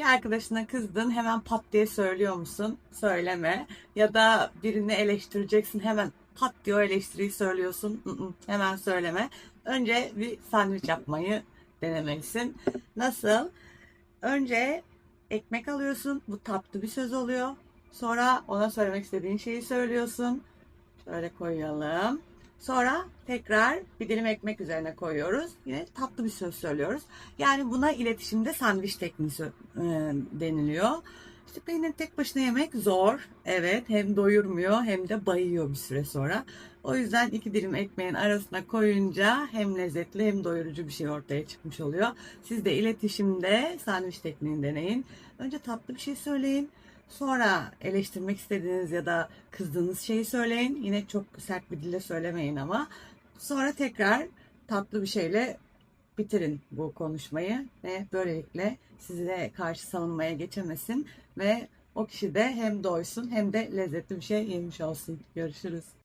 Bir arkadaşına kızdın hemen pat diye söylüyor musun? Söyleme. Ya da birini eleştireceksin hemen pat diye o eleştiriyi söylüyorsun. Hemen söyleme. Önce bir sandviç yapmayı denemelisin. Nasıl? Önce ekmek alıyorsun. Bu tatlı bir söz oluyor. Sonra ona söylemek istediğin şeyi söylüyorsun. Şöyle koyalım. Sonra tekrar bir dilim ekmek üzerine koyuyoruz. Yine tatlı bir söz söylüyoruz. Yani buna iletişimde sandviç tekniği e, deniliyor. İşte peynir tek başına yemek zor. Evet hem doyurmuyor hem de bayıyor bir süre sonra. O yüzden iki dilim ekmeğin arasına koyunca hem lezzetli hem doyurucu bir şey ortaya çıkmış oluyor. Siz de iletişimde sandviç tekniğini deneyin. Önce tatlı bir şey söyleyin. Sonra eleştirmek istediğiniz ya da kızdığınız şeyi söyleyin. Yine çok sert bir dille söylemeyin ama. Sonra tekrar tatlı bir şeyle bitirin bu konuşmayı ve böylelikle size karşı savunmaya geçemesin ve o kişi de hem doysun hem de lezzetli bir şey yemiş olsun. Görüşürüz.